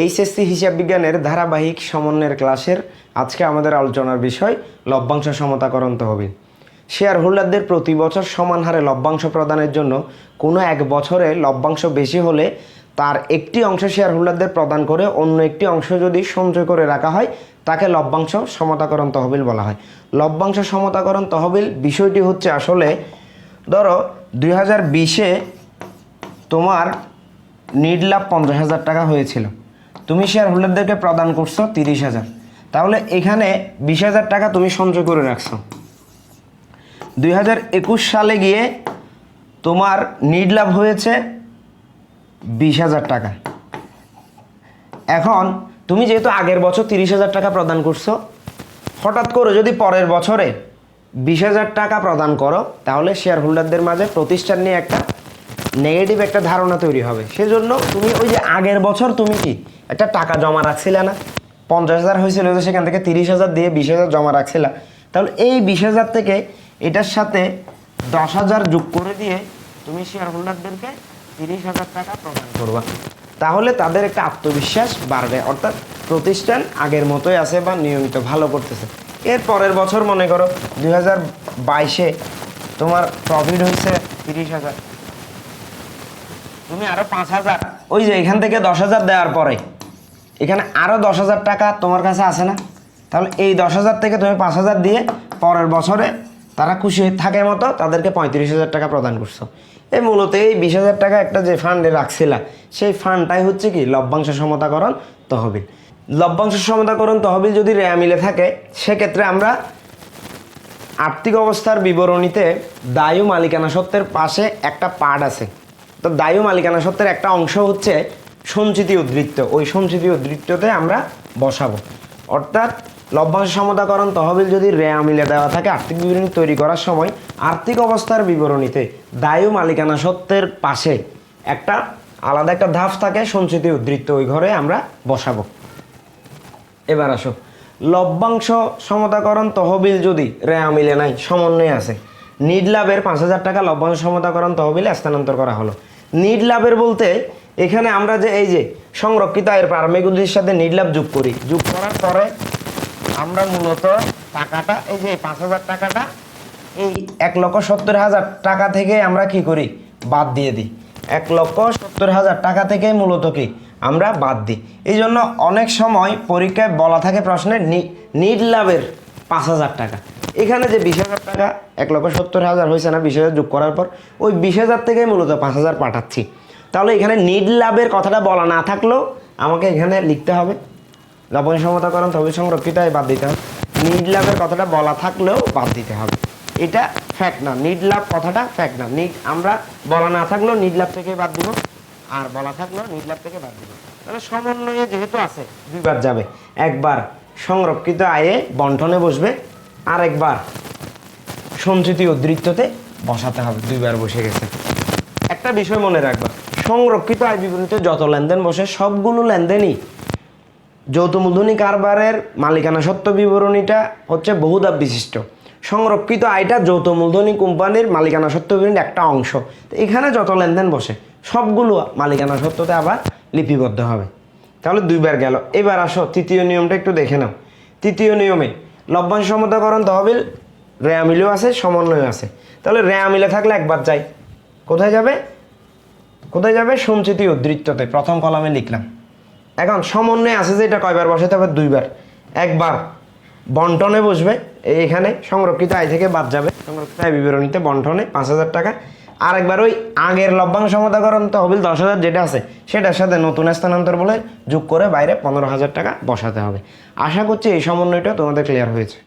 HSC হিসাব বিজ্ঞানের ধারাবাহিক সমন্বয়ের ক্লাসের আজকে আমাদের আলোচনার বিষয় লভ্যাংশ সমতাকরণ তহবিল। শেয়ার হোল্ডারদের প্রতি বছর সমান হারে লভ্যাংশ প্রদানের জন্য কোনো এক বছরে লভ্যাংশ বেশি হলে তার একটি অংশ শেয়ার হোল্ডারদের প্রদান করে অন্য একটি অংশ যদি সঞ্চয় করে রাখা হয়, তাকে লভ্যাংশ সমতাকরণ তহবিল বলা হয়। লভ্যাংশ সমতাকরণ তহবিল বিষয়টি হচ্ছে আসলে, ধরো দুই হাজার বিশে তোমার নিড লাভ পঞ্চাশ হাজার টাকা হয়েছিল। তুমি শেয়ার হোল্ডারদেরকে প্রদান করছ তিরিশ হাজার। তাহলে এখানে বিশ হাজার টাকা তুমি সঞ্চয় করে রাখছো। দুই হাজার একুশ সালে গিয়ে তোমার নিড লাভ হয়েছে বিশ হাজার টাকা। এখন তুমি যেহেতু আগের বছর তিরিশ হাজার টাকা প্রদান করছ, হঠাৎ করে যদি পরের বছরে বিশ হাজার টাকা প্রদান করো, তাহলে শেয়ার হোল্ডারদের মাঝে প্রতিষ্ঠান নিয়ে একটা নেগেটিভ একটা ধারণা তৈরি হবে। সেজন্য তুমি ওই যে আগের বছর তুমি কি একটা টাকা জমা রাখছিলে না? পঞ্চাশ হাজার হয়েছিল যে সেখান থেকে তিরিশ হাজার দিয়ে বিশ হাজার জমা রাখছিলা। তাহলে এই বিশ হাজার থেকে এটার সাথে দশ হাজার যোগ করে দিয়ে তুমি শেয়ার হোল্ডারদেরকে তিরিশ হাজার টাকা প্রদান করবা। তাহলে তাদের একটা আত্মবিশ্বাস বাড়বে। অর্থাৎ প্রতিষ্ঠান আগের মতোই আছে বা নিয়মিত ভালো করতেছে। এর পরের বছর মনে করো দুই হাজার বাইশে তোমার প্রফিট হয়েছে তিরিশ হাজার। তুমি আরও পাঁচ হাজার। ওই যে এখান থেকে দশ হাজার দেওয়ার পরে। এখানে আরও দশ হাজার টাকা তোমার কাছে আছে না? তাহলে এই দশ হাজার থেকে তুমি পাঁচ হাজার দিয়ে পরের বছরে তারা খুশি থাকে মতো তাদেরকে পঁয়ত্রিশ হাজার টাকা প্রদান করছ। এই মূলত এই বিশ হাজার টাকা একটা যে ফান্ডে রাখছিলা, সেই ফান্ডটাই হচ্ছে কি লভ্যাংশ সমতাকরণ তহবিল। লভ্যাংশ সমতাকরণ তহবিল যদি রেয়া মিলে থাকে, সেক্ষেত্রে আমরা আর্থিক অবস্থার বিবরণীতে দায়ু মালিকানা সত্ত্বের পাশে একটা পার্ট আছে। তো দায়ু মালিকানা সত্ত্বের একটা অংশ হচ্ছে সঞ্চিতি উদ্ধৃত্ত। ওই সঞ্চিতি উদ্ধৃত্ততে আমরা বসাবো। অর্থাৎ লভ্যাংশ সমতাকরণ তহবিল যদি রেয়া মিলে দেওয়া থাকে, আর্থিক বিবরণী তৈরি করার সময় আর্থিক অবস্থার বিবরণীতে দায়ু মালিকানা সত্ত্বের পাশে একটা আলাদা একটা ধাপ থাকে, সঞ্চিতি উদ্ধৃত্ত ওই ঘরে আমরা বসাবো। এবার আসো। লভ্যাংশ সমতাকরণ তহবিল যদি রেয়া মিলে নাই, সমন্বয় আছে। নিড লাভের পাঁচ হাজার টাকা লভ্যাংশ সমতাকরণ তহবিলে স্থানান্তর করা হলো। নিড লাভের বলতে এখানে আমরা যে এই যে সংরক্ষিত আয়ের উদ্দেশ্যের সাথে নিড লাভ যোগ করি। যোগ করার পরে আমরা মূলত টাকাটা, এই যে পাঁচ হাজার টাকাটা, এই এক লক্ষ সত্তর হাজার টাকা থেকে আমরা কি করি? বাদ দিয়ে দিই। এক লক্ষ সত্তর হাজার টাকা থেকে মূলত কি? আমরা বাদ দিই। এই জন্য অনেক সময় পরীক্ষায় বলা থাকে প্রশ্নে, নি- নিড লাভের পাঁচ হাজার টাকা। এখানে যে বিশ হাজার টাকা, এক লক্ষ সত্তর হাজার হয়েছে না বিশ হাজার যোগ করার পর, ওই বিশ হাজার থেকেই মূলত পাঁচ হাজার পাঠাচ্ছি। তাহলে এখানে নিড লাভের কথাটা বলা না থাকলেও আমাকে এখানে লিখতে হবে। লবণ সমতাকরণ তহবিল সংরক্ষিত বাদ দিতে হবে। নিড লাভের কথাটা বলা থাকলেও বাদ দিতে হবে। এটা ফ্যাক্ট না নিড লাভ কথাটা ফ্যাক্ট না। নিড আমরা বলা না থাকলেও নিড লাভ থেকে বাদ দিব। আর বলা থাকলেও নিড লাভ থেকে বাদ দিব। তাহলে সমন্বয়ে যেহেতু আছে, দুইবার যাবে। একবার সংরক্ষিত আয়ে বন্টনে বসবে আর একবার সঞ্চিতি উদ্ধৃত্ততে বসাতে হবে, দুইবার বসে গেছে। একটা বিষয় মনে রাখবা, সংরক্ষিত আয় বিবরণীতে যত লেনদেন বসে সবগুলো লেনদেনই যৌথ মূলধনী কারবারের মালিকানা সত্ত্ব বিবরণীটা হচ্ছে বহুধাপ বিশিষ্ট। সংরক্ষিত আয়টা যৌথ মূলধনী কোম্পানির মালিকানা সত্ত্ব বিবরণীর একটা অংশ। তো এখানে যত লেনদেন বসে, সবগুলো মালিকানা সত্ত্বতে আবার লিপিবদ্ধ হবে। তাহলে দুইবার গেল। এবার আসো, তৃতীয় নিয়মটা একটু দেখে নাও। তৃতীয় নিয়মে লভ্যাংশ সমতাকরণ তহবিল রেয়া মিলেও আছে সমন্বয় আছে। তাহলে রেয়া মিলে থাকলে একবার যাই। কোথায় যাবে? কোথায় যাবে? সঞ্চিতি উদ্ধৃত্ততে প্রথম কলামে লিখলাম। এখন সমন্বয় আছে যে এটা কয়বার বসাতে হবে? দুইবার। একবার বন্টনে বসবে এই এখানে সংরক্ষিত আয় থেকে বাদ যাবে। সংরক্ষিত আয় বিবরণীতে বন্টনে পাঁচ হাজার টাকা। আর একবার ওই আগের লভ্যাংশ সমতাকরণ তহবিল দশ হাজার যেটা আছে, সেটার সাথে নতুন স্থানান্তর বলে যোগ করে বাইরে পনেরো হাজার টাকা বসাতে হবে। আশা করছি এই সমন্বয়টা তোমাদের ক্লিয়ার হয়েছে।